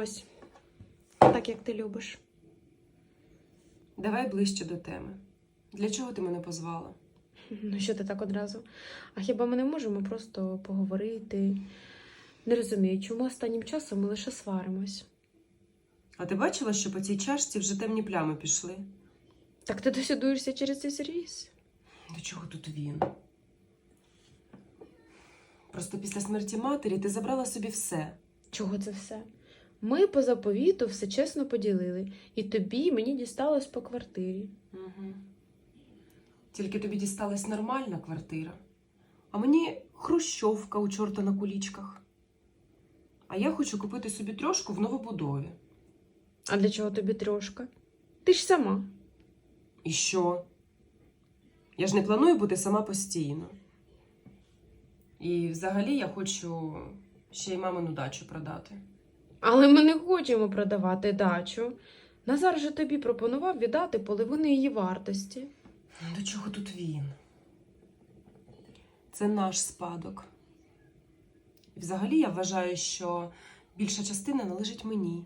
Ось. Так, як ти любиш. Давай ближче до теми. Для чого ти мене позвала? Ну, що ти так одразу? А хіба ми не можемо просто поговорити? Не розумію, чому останнім часом ми лише сваримось. А ти бачила, що по цій чашці вже темні плями пішли? Так ти досі дуєшся через цей сервіс? До чого тут він? Просто після смерті матері ти забрала собі все. Чого це все? Ми по заповіту все чесно поділили, і тобі і мені дісталось по квартирі. Угу. Тільки тобі дісталась нормальна квартира, а мені хрущовка у чорта на кулічках. А я хочу купити собі трошку в новобудові. А для чого тобі трошка? Ти ж сама. І що? Я ж не планую бути сама постійно. І взагалі я хочу ще й мамину дачу продати. Але ми не хочемо продавати дачу. Назар же тобі пропонував віддати половину її вартості. До чого тут він? Це наш спадок. І взагалі я вважаю, що більша частина належить мені,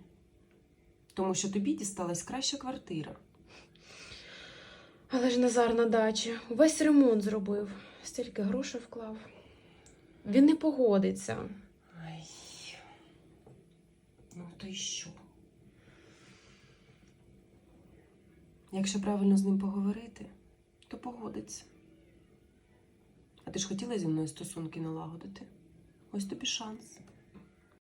тому що тобі дісталась краща квартира. Але ж Назар на дачі весь ремонт зробив, стільки грошей вклав. Він не погодиться. Ну, то й що? Якщо правильно з ним поговорити, то погодиться. А ти ж хотіла зі мною стосунки налагодити? Ось тобі шанс.